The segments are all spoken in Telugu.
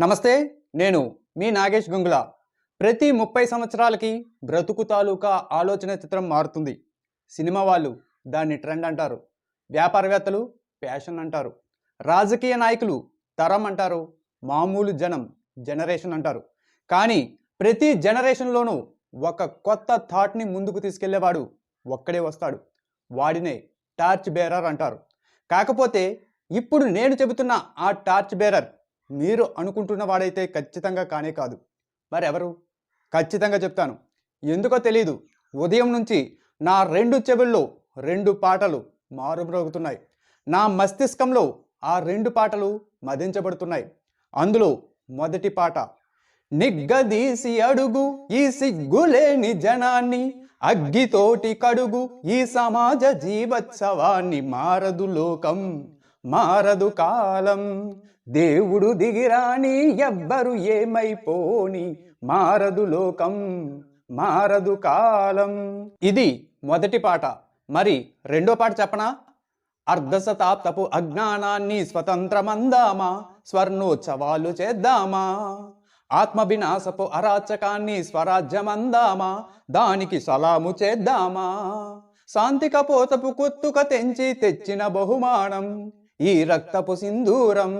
నమస్తే నేను మీ నాగేష్ గంగుల. ప్రతి ముప్పై సంవత్సరాలకి బ్రతుకు తాలూకా ఆలోచన చిత్రం మారుతుంది. సినిమా వాళ్ళు దాన్ని ట్రెండ్ అంటారు. వ్యాపారవేత్తలు ఫ్యాషన్ అంటారు. రాజకీయ నాయకులు తరం అంటారు. మామూలు జనం జనరేషన్ అంటారు. కానీ ప్రతి జనరేషన్లోనూ ఒక కొత్త థాట్ని ముందుకు తీసుకెళ్ళేవాడు ఒక్కడే వస్తాడు. వాడినే టార్చ్ బేరర్ అంటారు. కాకపోతే ఇప్పుడు నేను చెబుతున్న ఆ టార్చ్ బేరర్ మీరు అనుకుంటున్న వాడైతే ఖచ్చితంగా కానే కాదు. మరెవరు? ఖచ్చితంగా చెప్తాను. ఎందుకో తెలీదు. ఉదయం నుంచి నా రెండు చెవుల్లో రెండు పాటలు మారుమ్రోగుతున్నాయి. నా మస్తిష్కంలో ఆ రెండు పాటలు మదించబడుతున్నాయి. అందులో మొదటి పాట నిగ్గదీసి అడుగు ఈ సిగ్గులేని జనాన్ని అగ్గితోటి కడుగు ఈ సమాజ జీవోత్సవాన్ని మారదు లోకం. మారదు కాలం. దేవుడు దిగిరాని ఎవ్వరు ఏమైపోని మారదు లోకం మారదు కాలం. ఇది మొదటి పాట. మరి రెండో పాట చెప్పనా? అర్ధశతాబ్దపు అజ్ఞానాన్ని స్వతంత్రమందామా? స్వర్ణోత్సవాలు చేద్దామా? ఆత్మవినాశపు అరాచకాన్ని స్వరాజ్యమందామా? దానికి సలాము చేద్దామా? శాంతిక పోతపు కొత్తుక తెంచి తెచ్చిన బహుమానం. ఈ రక్తపు సింధూరం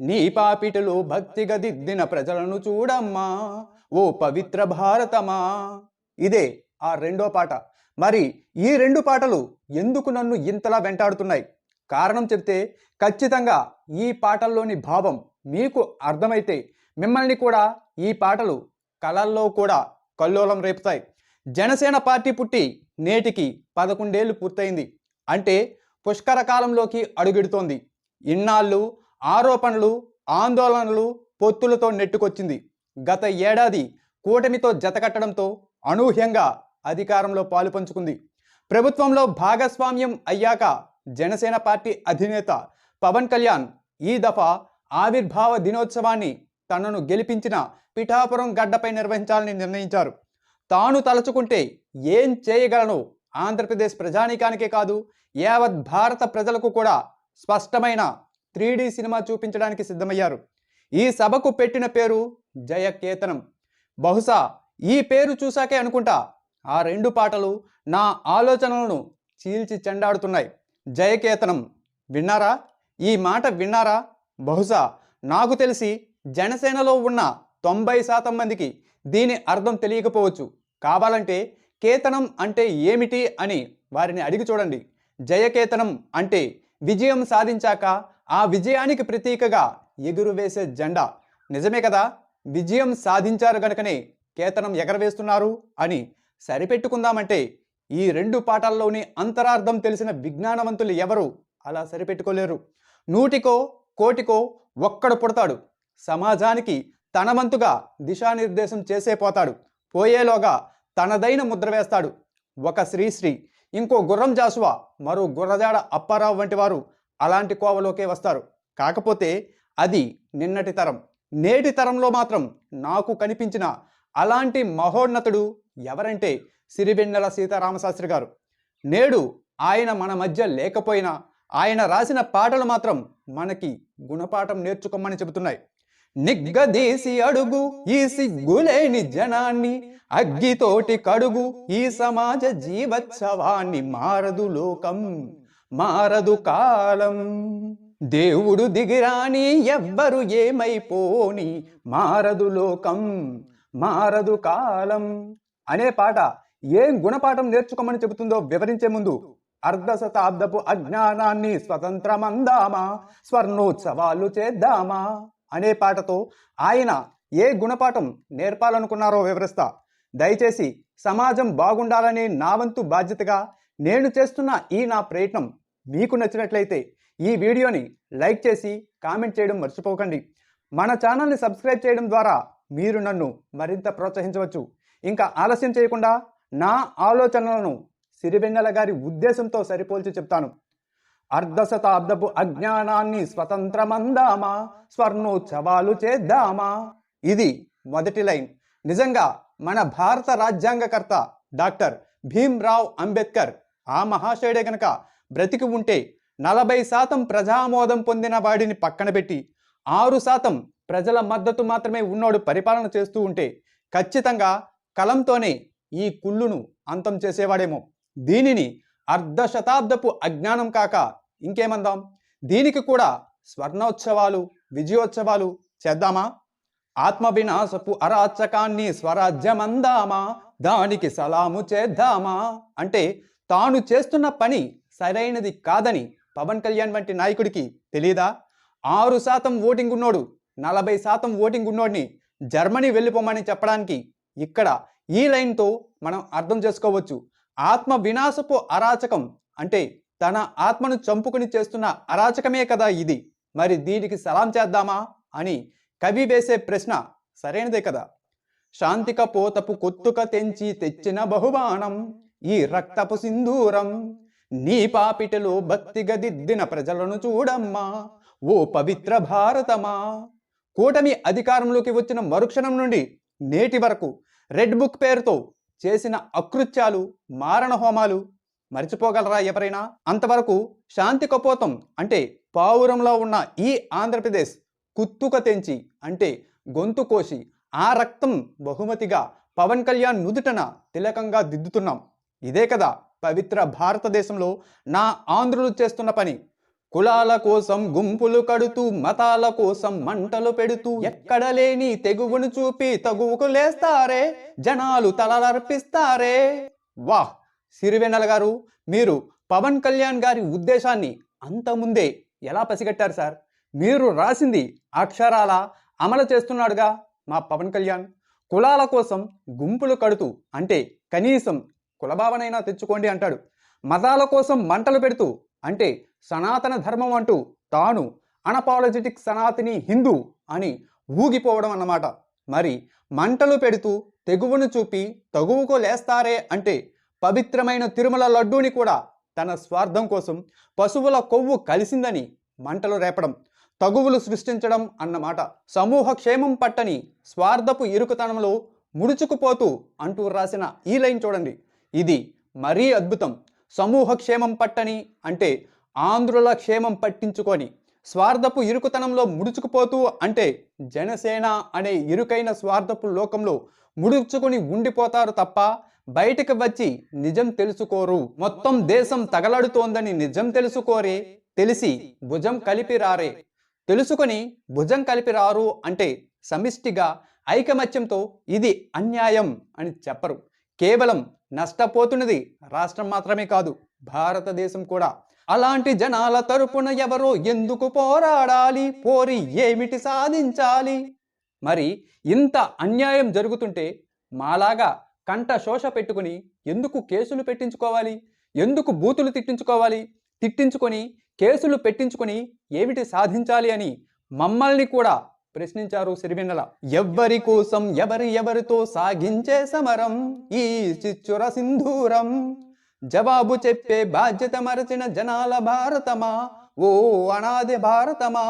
నీ పాపిటలో భక్తిగా దిద్దిన ప్రజలను చూడమ్మా ఓ పవిత్ర భారతమా. ఇదే ఆ రెండో పాట. మరి ఈ రెండు పాటలు ఎందుకు నన్ను ఇంతలా వెంటాడుతున్నాయి? కారణం చెప్తే ఖచ్చితంగా ఈ పాటల్లోని భావం మీకు అర్థమైతే మిమ్మల్ని కూడా ఈ పాటలు కళల్లో కూడా కల్లోలం రేపుతాయి. జనసేన పార్టీ పుట్టి నేటికి పదకొండేళ్ళు పూర్తయింది. అంటే పుష్కర కాలంలోకి అడుగెడుతోంది. ఇన్నాళ్ళు ఆరోపణలు ఆందోళనలు పొత్తులతో నెట్టుకొచ్చింది. గత ఏడాది కూటమితో జతకట్టడంతో అనూహ్యంగా అధికారంలో పాలుపంచుకుంది ప్రభుత్వంలో భాగస్వామ్యం అయ్యాక జనసేన పార్టీ అధినేత పవన్ కళ్యాణ్ ఈ దఫా ఆవిర్భావ దినోత్సవాన్ని తనను గెలిపించిన పిఠాపురం గడ్డపై నిర్వహించాలని నిర్ణయించారు. తాను తలుచుకుంటే ఏం చేయగలను ఆంధ్రప్రదేశ్ ప్రజానీకానికే కాదు యావత్ భారత ప్రజలకు కూడా స్పష్టమైన త్రీడీ సినిమా చూపించడానికి సిద్ధమయ్యారు. ఈ సభకు పెట్టిన పేరు జయకేతనం. బహుశా ఈ పేరు చూశాకే అనుకుంటా. ఆ రెండు పాటలు నా ఆలోచనలను చీల్చి చెండాడుతున్నాయి. జయకేతనం విన్నారా? ఈ మాట విన్నారా? బహుశా నాకు తెలిసి జనసేనలో ఉన్న తొంభై శాతం మందికి దీని అర్థం తెలియకపోవచ్చు. కావాలంటే కేతనం అంటే ఏమిటి అని వారిని అడిగి చూడండి. జయకేతనం అంటే విజయం సాధించాక ఆ విజయానికి ప్రతీకగా ఎగురు వేసే జెండా. నిజమే కదా? విజయం సాధించారు గనుకనే కేతనం ఎగరవేస్తున్నారు అని సరిపెట్టుకుందామంటే ఈ రెండు పాఠాల్లోని అంతరార్థం తెలిసిన విజ్ఞానవంతులు ఎవరు అలా సరిపెట్టుకోలేరు. నూటికో కోటికో ఒక్కడు పుడతాడు. సమాజానికి తన వంతుగా దిశానిర్దేశం చేసే పోతాడు. పోయేలోగా తనదైన ముద్ర వేస్తాడు. ఒక శ్రీశ్రీ ఇంకో గుర్రం జాసువా మరో గుర్రజాడ అప్పారావు వంటి వారు అలాంటి కోవలోకే వస్తారు. కాకపోతే అది నిన్నటి తరం నేటి తరంలో మాత్రం నాకు కనిపించిన అలాంటి మహోన్నతుడు ఎవరంటే సిరివెన్నెల సీతారామశాస్త్రి గారు. నేడు ఆయన మన మధ్య లేకపోయినా ఆయన రాసిన పాటలు మాత్రం మనకి గుణపాఠం నేర్చుకోమని చెబుతున్నాయి. నిగ్గదీసి అడుగు ఈ సిగ్గులేని జనాన్ని అగ్గితోటి కడుగు ఈ సమాజ జీవోత్సవాన్ని మారదు లోకం మారదు కాలం. దేవుడు దిగిరాని ఎవ్వరు ఏమైపోని మారదు లోకం మారదు కాలం. అనే పాట ఏం గుణపాఠం నేర్చుకోమని చెబుతుందో వివరించే ముందు అర్ధ శతాబ్దపు అజ్ఞానాన్ని స్వతంత్రమందామా స్వర్ణోత్సవాలు చేద్దామా? అనే పాటతో ఆయన ఏ గుణపాఠం నేర్పాలనుకున్నారో వివరిస్తా. దయచేసి సమాజం బాగుండాలనే నా వంతు బాధ్యతగా నేను చేస్తున్న ఈ నా ప్రయత్నం మీకు నచ్చినట్లయితే ఈ వీడియోని లైక్ చేసి కామెంట్ చేయడం మర్చిపోకండి. మన ఛానల్ని సబ్స్క్రైబ్ చేయడం ద్వారా మీరు నన్ను మరింత ప్రోత్సహించవచ్చు. ఇంకా ఆలస్యం చేయకుండా నా ఆలోచనలను సిరివెన్నెల గారి ఉద్దేశంతో సరిపోల్చి చెప్తాను. అర్ధశతాబ్దపు అజ్ఞానాన్ని స్వతంత్రమందామా? స్వర్ణోత్సవాలు చేద్దామా? ఇది మొదటి లైన్. నిజంగా మన భారత రాజ్యాంగకర్త డాక్టర్ భీమ్రావ్ అంబేద్కర్ ఆ మహాశయుడే గనక బ్రతికి ఉంటే నలభై శాతం ప్రజామోదం పొందిన వాడిని పక్కన పెట్టి ఆరు శాతం ప్రజల మద్దతు మాత్రమే ఉన్నోడు పరిపాలన చేస్తూ ఉంటే ఖచ్చితంగా కలంతోనే ఈ కుళ్ళును అంతం చేసేవాడేమో. దీనిని అర్ధ శతాబ్దపు అజ్ఞానం కాక ఇంకేమందాం? దీనికి కూడా స్వర్ణోత్సవాలు విజయోత్సవాలు చేద్దామా? ఆత్మ వినాశపు అరాచకాన్ని స్వరాజ్యమందామా? దానికి సలాము చేద్దామా? అంటే తాను చేస్తున్న పని సరైనది కాదని పవన్ కళ్యాణ్ వంటి నాయకుడికి తెలియదా ఆరు శాతం ఓటింగ్ ఉన్నోడు నలభై శాతం ఓటింగ్ ఉన్నోడిని జర్మనీ వెళ్ళిపోమని చెప్పడానికి ఇక్కడ ఈ లైన్తో మనం అర్థం చేసుకోవచ్చు. ఆత్మ వినాశపు అరాచకం అంటే తన ఆత్మను చంపుకుని చేస్తున్న అరాచకమే కదా ఇది. మరి దీనికి సలాం చేద్దామా? అని కవి వేసే ప్రశ్న సరైనదే కదా. శాంతిక పోతపు కొత్తుక తెంచి తెచ్చిన బహుమానం ఈ రక్తపు సింధూరం నీ పాపిటలో భక్తిగా దిద్దిన ప్రజలను చూడమ్మా ఓ పవిత్ర భారతమా? కూటమి అధికారంలోకి వచ్చిన మరుక్షణం నుండి నేటి వరకు రెడ్ బుక్ పేరుతో చేసిన అకృత్యాలు మారణ హోమాలు మర్చిపోగలరా ఎవరైనా? అంతవరకు శాంతి కపోతం అంటే పావురంలో ఉన్న ఈ ఆంధ్రప్రదేశ్ కుత్తుక తెంచి అంటే గొంతు కోసి ఆ రక్తం బహుమతిగా పవన్ కళ్యాణ్ నుదుటన తిలకంగా దిద్దుతున్నాం. ఇదే కదా పవిత్ర భారతదేశంలో నా ఆంధ్రులు చేస్తున్న పని. కులాల కోసం గుంపులు కడుతూ మతాల కోసం మంటలు పెడుతూ ఎక్కడ లేని తెగువును చూపి తగువుకు లేస్తారే? జనాలు తలలర్పిస్తారే? వాహ్! సిరివెన్నెల గారు మీరు పవన్ కళ్యాణ్ గారి ఉద్దేశాన్ని అంత ముందే ఎలా పసిగట్టారు సార్? మీరు రాసింది అక్షరాల అమలు చేస్తున్నాడుగా మా పవన్ కళ్యాణ్. కులాల కోసం గుంపులు కడుతూ అంటే కనీసం కులభావనైనా తెచ్చుకోండి అంటాడు. మతాల కోసం మంటలు పెడుతూ అంటే సనాతన ధర్మం అంటూ తాను అనపాలజెటిక్ సనాతని హిందూ అని ఊగిపోవడం అన్నమాట. మరి మంటలు పెడుతూ తెగువను చూపి తగువుకో లేస్తారే అంటే పవిత్రమైన తిరుమల లడ్డూని కూడా తన స్వార్థం కోసం పశువుల కొవ్వు కలిసిందని మంటలు రేపడం తగువులు సృష్టించడం అన్నమాట. సమూహ క్షేమం పట్టని స్వార్థపు ఇరుకుతనంలో ముడుచుకుపోతూ అంటూ రాసిన ఈ లైన్ చూడండి. ఇది మరీ అద్భుతం. సమూహ క్షేమం పట్టని అంటే ఆంధ్రుల క్షేమం పట్టించుకొని స్వార్థపు ఇరుకుతనంలో ముడుచుకుపోతూ అంటే జనసేన అనే ఇరుకైన స్వార్థపు లోకంలో ముడుచుకుని ఉండిపోతారు తప్ప బయటకు వచ్చి నిజం తెలుసుకోరు. మొత్తం దేశం తగలడుతోందని నిజం తెలుసుకోరే తెలిసి భుజం కలిపి రారే. తెలుసుకొని భుజం కలిపి రారు అంటే సమిష్టిగా ఐకమత్యంతో ఇది అన్యాయం అని చెప్పరు. కేవలం నష్టపోతున్నది రాష్ట్రం మాత్రమే కాదు భారతదేశం కూడా. అలాంటి జనాల తరపున ఎవరో ఎందుకు పోరాడాలి? పోరి ఏమిటి సాధించాలి? మరి ఇంత అన్యాయం జరుగుతుంటే మాలాగా కంట శోష పెట్టుకుని ఎందుకు కేసులు పెట్టించుకోవాలి? ఎందుకు బూతులు తిట్టించుకోవాలి? తిట్టించుకొని కేసులు పెట్టించుకొని ఏమిటి సాధించాలి అని మమ్మల్ని కూడా ప్రశ్నించారు సిరివెన్నెల ఎవ్వరి కోసం ఎవరి ఎవరితో సాగించే సమరం ఈ చిచ్చుర సింధూరం. జవాబు చెప్పే బాధ్యత మరచిన జనాల భారతమా? ఓ అనాది భారతమా?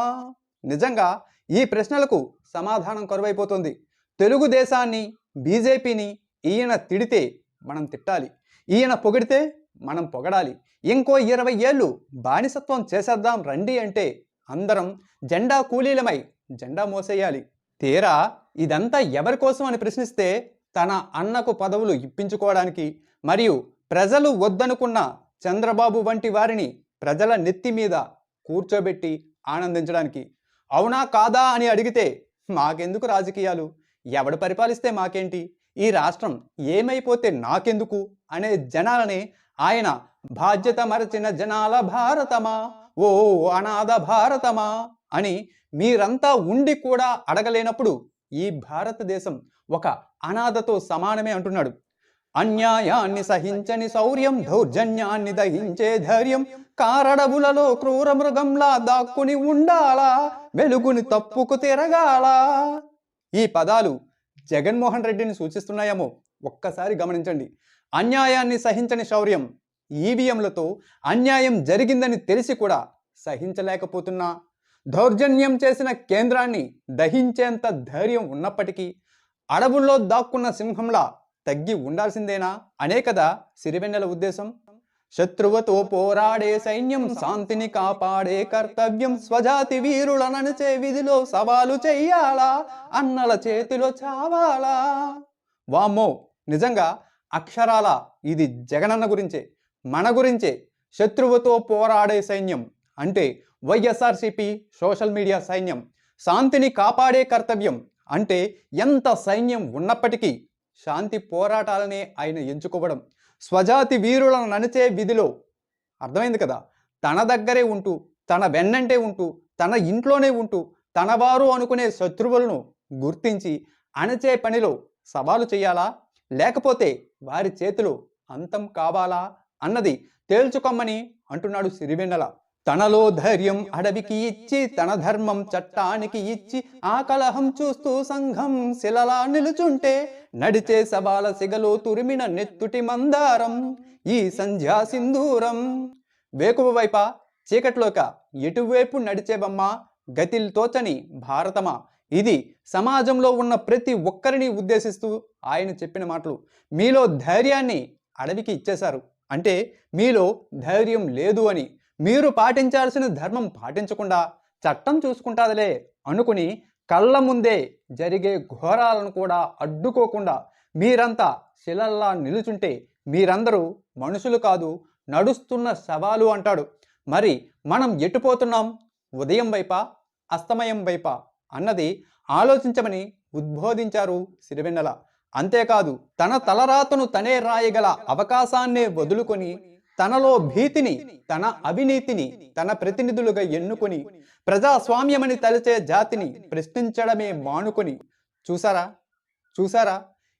నిజంగా ఈ ప్రశ్నలకు సమాధానం కరువైపోతుంది. తెలుగుదేశాన్ని బీజేపీని ఈయన తిడితే మనం తిట్టాలి. ఈయన పొగిడితే మనం పొగడాలి. ఇంకో ఇరవై ఏళ్ళు బానిసత్వం చేసేద్దాం రండి అంటే అందరం జెండా కూలీలమై జెండా మోసేయాలి. తీరా ఇదంతా ఎవరి కోసం అని ప్రశ్నిస్తే తన అన్నకు పదవులు ఇప్పించుకోవడానికి మరియు ప్రజలు వద్దనుకున్న చంద్రబాబు వంటి వారిని ప్రజల నెత్తి మీద కూర్చోబెట్టి ఆనందించడానికి. అవునా కాదా అని అడిగితే మాకెందుకు రాజకీయాలు? ఎవడు పరిపాలిస్తే మాకేంటి? ఈ రాష్ట్రం ఏమైపోతే నాకెందుకు? అనే జనాలని ఆయన బాధ్యత మరచిన జనాల భారతమా? ఓ అనాథ భారతమా? అని మీరంతా ఉండి కూడా అడగలేనప్పుడు ఈ భారతదేశం ఒక అనాథతో సమానమే అంటున్నాడు. అన్యాయాన్ని సహించని శౌర్యం దౌర్జన్యాన్ని దహించే ధైర్యం కారడవులలో క్రూర మృగంలా దాక్కుని ఉండాలా? వెలుగుని తప్పుకు తిరగాలా? ఈ పదాలు జగన్మోహన్ రెడ్డిని సూచిస్తున్నాయేమో? ఒక్కసారి గమనించండి. అన్యాయాన్ని సహించని శౌర్యం ఈవీఎంలతో అన్యాయం జరిగిందని తెలిసి కూడా సహించలేకపోతున్నా. దౌర్జన్యం చేసిన కేంద్రాన్ని దహించేంత ధైర్యం ఉన్నప్పటికీ అడవుల్లో దాక్కున్న సింహంలా తగ్గి ఉండాల్సిందేనా? అనే కదా సిరివెన్నెల ఉద్దేశం. శత్రువుతో పోరాడే సైన్యం శాంతిని కాపాడే కర్తవ్యం స్వజాతి వీరులననిచే విధిలో సవాలు చెయ్యాలా? అన్నల చేతిలో చావాలా? వామ్మో నిజంగా అక్షరాల? ఇది జగనన్న గురించే మన గురించే. శత్రువుతో పోరాడే సైన్యం అంటే వైఎస్ఆర్సిపి సోషల్ మీడియా సైన్యం. శాంతిని కాపాడే కర్తవ్యం అంటే ఎంత సైన్యం ఉన్నప్పటికీ శాంతి పోరాటాలనే ఆయన ఎంచుకోవడం. స్వజాతి వీరులను నడిచే విధిలో. అర్థమైంది కదా? తన దగ్గరే ఉంటూ తన వెన్నంటే ఉంటూ తన ఇంట్లోనే ఉంటూ తన వారు అనుకునే శత్రువులను గుర్తించి అణచే పనిలో సవాలు చేయాలా? లేకపోతే వారి చేతిలో అంతం కావాలా? అన్నది తేల్చుకోమని అంటున్నాడు సిరివెన్నెల. తనలో ధైర్యం అడవికి ఇచ్చి తన ధర్మం చట్టానికి ఇచ్చి ఆ కలహం చూస్తూ సంఘం శిలలా నిలుచుంటే నడిచే సవాల సిగలో తురిమిన నెత్తుటి మందారం ఈ సంధ్యా సింధూరం. వేకువ వైప చీకట్లోక ఎటువైపు నడిచేవమ్మా గతిల్ తోచని భారతమా? ఇది సమాజంలో ఉన్న ప్రతి ఒక్కరిని ఉద్దేశిస్తూ ఆయన చెప్పిన మాటలు. మీలో ధైర్యాన్ని అడవికి ఇచ్చేశారు. అంటే మీలో ధైర్యం లేదు అని. మీరు పాటించాల్సిన ధర్మం పాటించకుండా చట్టం చూసుకుంటాదిలే అనుకుని కళ్ళ ముందే జరిగే ఘోరాలను కూడా అడ్డుకోకుండా మీరంతా శిలల్లా నిలుచుంటే మీరందరూ మనుషులు కాదు నడుస్తున్న సవాలు అంటాడు. మరి మనం ఎటుపోతున్నాం ఉదయం వైపా? అస్తమయం వైపా? అన్నది ఆలోచించమని ఉద్బోధించారు సిరివెన్నెల. అంతేకాదు తన తలరాతను తనే రాయగల అవకాశాన్నే వదులుకొని తనలో భీతిని తన అవినీతిని తన ప్రతినిధులుగా ఎన్నుకొని ప్రజాస్వామ్యమని తలచే జాతిని ప్రశ్నించడమే మానుకొని. చూసారా? చూసారా?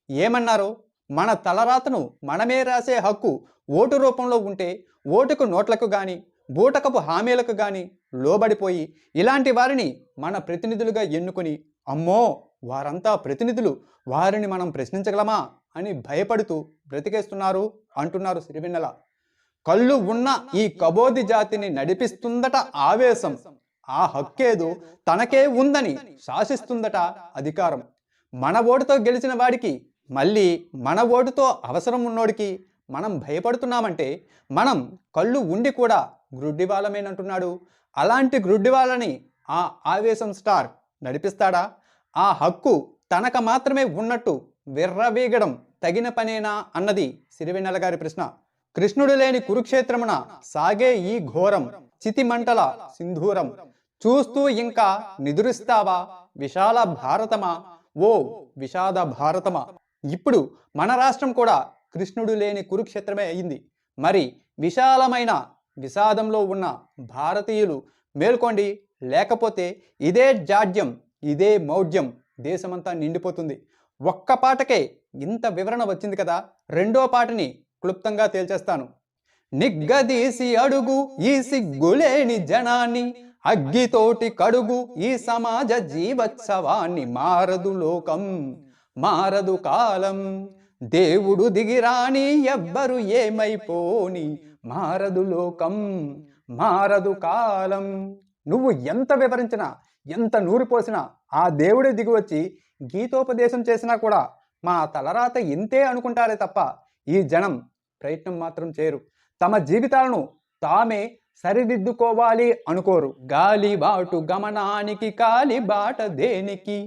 ఏమన్నారో? మన తలరాతను మనమే రాసే హక్కు ఓటు రూపంలో ఉంటే ఓటుకు నోట్లకు కానీ బూటకపు హామీలకు కానీ లోబడిపోయి ఇలాంటి వారిని మన ప్రతినిధులుగా ఎన్నుకొని అమ్మో! వారంతా ప్రతినిధులు వారిని మనం ప్రశ్నించగలమా అని భయపడుతూ బ్రతికేస్తున్నారు అంటున్నారు సిరివెన్నెల. కళ్ళు ఉన్న ఈ కబోది జాతిని నడిపిస్తుందట ఆవేశం. ఆ హక్కేదో తనకే ఉందని శాసిస్తుందట అధికారం. మన ఓటుతో గెలిచిన వాడికి మళ్ళీ మన ఓటుతో అవసరం ఉన్నోడికి మనం భయపడుతున్నామంటే మనం కళ్ళు ఉండి కూడా గ్రుడ్డివాలమేనంటున్నాడు. అలాంటి గ్రుడ్డివాళ్ళని ఆ ఆవేశం స్టార్ నడిపిస్తాడా? ఆ హక్కు తనక మాత్రమే ఉన్నట్టు విర్రవీగడం తగిన పనేనా అన్నది సిరివెన్నెల గారి ప్రశ్న. కృష్ణుడు లేని కురుక్షేత్రమున సాగే ఈ ఘోరం చితిమంటల సింధూరం. చూస్తూ ఇంకా నిదురిస్తావా? విశాల భారతమా? ఓ విషాద భారతమా? ఇప్పుడు మన రాష్ట్రం కూడా కృష్ణుడు లేని కురుక్షేత్రమే అయింది. మరి విశాలమైన విషాదంలో ఉన్న భారతీయులు మేల్కోండి లేకపోతే ఇదే జాడ్యం ఇదే మౌఢ్యం దేశమంతా నిండిపోతుంది. ఒక్క పాటకే ఇంత వివరణ వచ్చింది కదా? రెండో పాటని క్లుప్తంగా తేల్చేస్తాను. నిగ్గదీసి అడుగు ఈ సిగ్గులేని జనాన్ని అగ్గితోటి కడుగు ఈ సమాజ జీవోత్సవాన్ని మారదు లోకం మారదు కాలం. దేవుడు దిగిరాని ఎవ్వరు ఏమైపోని మారదు లోకం మారదు కాలం. నువ్వు ఎంత వివరించినా ఎంత నూరిపోసినా ఆ దేవుడే దిగివచ్చి గీతోపదేశం చేసినా కూడా మా తలరాత ఇంతే అనుకుంటారే తప్ప ఈ జనం ప్రయత్నం మాత్రం చేయరు. తమ జీవితాలను తామే సరిదిద్దుకోవాలి అనుకోరు. గాలి బాటు గమనానికి కాలి బాట దేనికి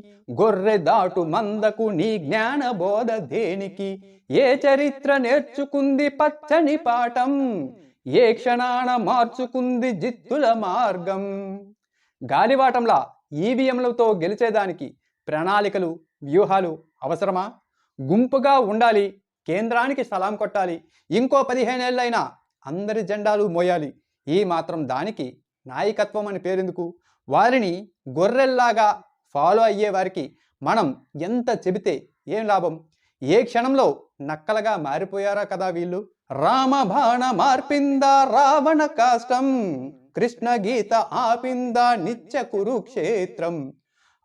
గొర్రె దాటు మందకు నీ జ్ఞాన బోధ దేనికి ఏ చరిత్ర నేర్చుకుంది పచ్చని పాఠం ఏ క్షణాన మార్చుకుంది జిత్తుల మార్గం. గాలివాటంలా ఈవీఎంలతో గెలిచేదానికి ప్రణాళికలు వ్యూహాలు అవసరమా? గుంపుగా ఉండాలి కేంద్రానికి సలాం కొట్టాలి. ఇంకో పదిహేనేళ్ళైనా అందరి జెండాలు మోయాలి. ఈ మాత్రం దానికి నాయకత్వం అని పేరెందుకు? వారిని గొర్రెల్లాగా ఫాలో అయ్యే వారికి మనం ఎంత చెబితే ఏం లాభం? ఏ క్షణంలో నక్కలగా మారిపోయారా కదా వీళ్ళు? రామబాణ మార్పిందా రావణ కాష్టం కృష్ణ గీత ఆపిందా నిత్య కురుక్షేత్రం.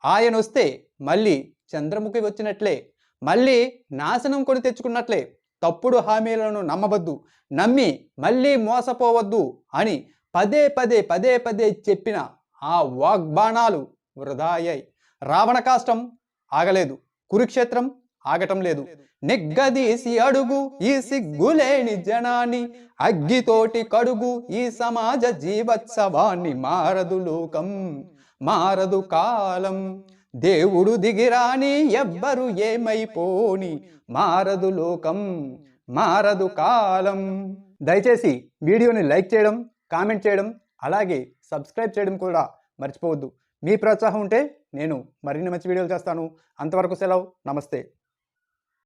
ఆయన వస్తే మళ్ళీ చంద్రముఖి వచ్చినట్లే మళ్ళీ నాశనం కొని తెచ్చుకున్నట్లే. తప్పుడు హామీలను నమ్మవద్దు. నమ్మి మళ్ళీ మోసపోవద్దు అని పదే పదే పదే పదే చెప్పిన ఆ వాగ్బాణాలు వృధా అయ్యాయి. రావణ కాష్టం ఆగలేదు. కురుక్షేత్రం ఆగటం లేదు. నిగ్గదీసి అడుగు ఈ సిగ్గులేని జనాన్ని అగ్గితోటి కడుగు ఈ సమాజ జీవత్సవాన్ని మారదు లోకం మారదు కాలం. దేవుడు దిగిరాని ఎవ్వరు ఏమైపోని మారదు లోకం మారదు కాలం. దయచేసి వీడియోని లైక్ చేయడం కామెంట్ చేయడం అలాగే సబ్స్క్రైబ్ చేయడం కూడా మర్చిపోవద్దు. మీ ప్రోత్సాహం ఉంటే నేను మరిన్ని మంచి వీడియోలు చేస్తాను. అంతవరకు సెలవు. నమస్తే.